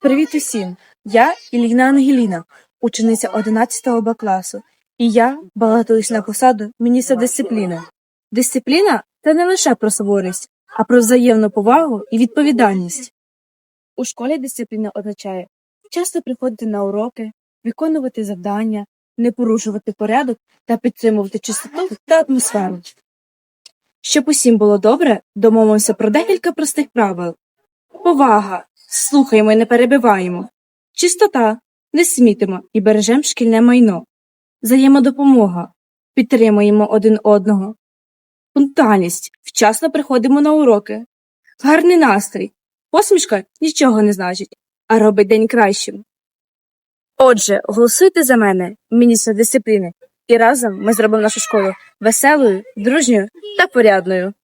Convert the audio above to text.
Привіт усім! Я Іліна Ангеліна, учениця 11 Б класу, і я балотуюсь на посаду міністра дисципліни. Дисципліна це не лише про суворість, а про взаємну повагу і відповідальність. У школі дисципліна означає часто приходити на уроки, виконувати завдання, не порушувати порядок та підтримувати чистоту та атмосферу. Щоб усім було добре, домовимося про декілька простих правил. Повага. Слухаємо і не перебиваємо. Чистота. Не смітимо і бережемо шкільне майно. Взаємодопомога. Підтримуємо один одного. Пунктуальність. Вчасно приходимо на уроки. Гарний настрій. Посмішка нічого не значить, а робить день кращим. Отже, голосуйте за мене, міністра дисципліни, і разом ми зробимо нашу школу веселою, дружньою та порядною.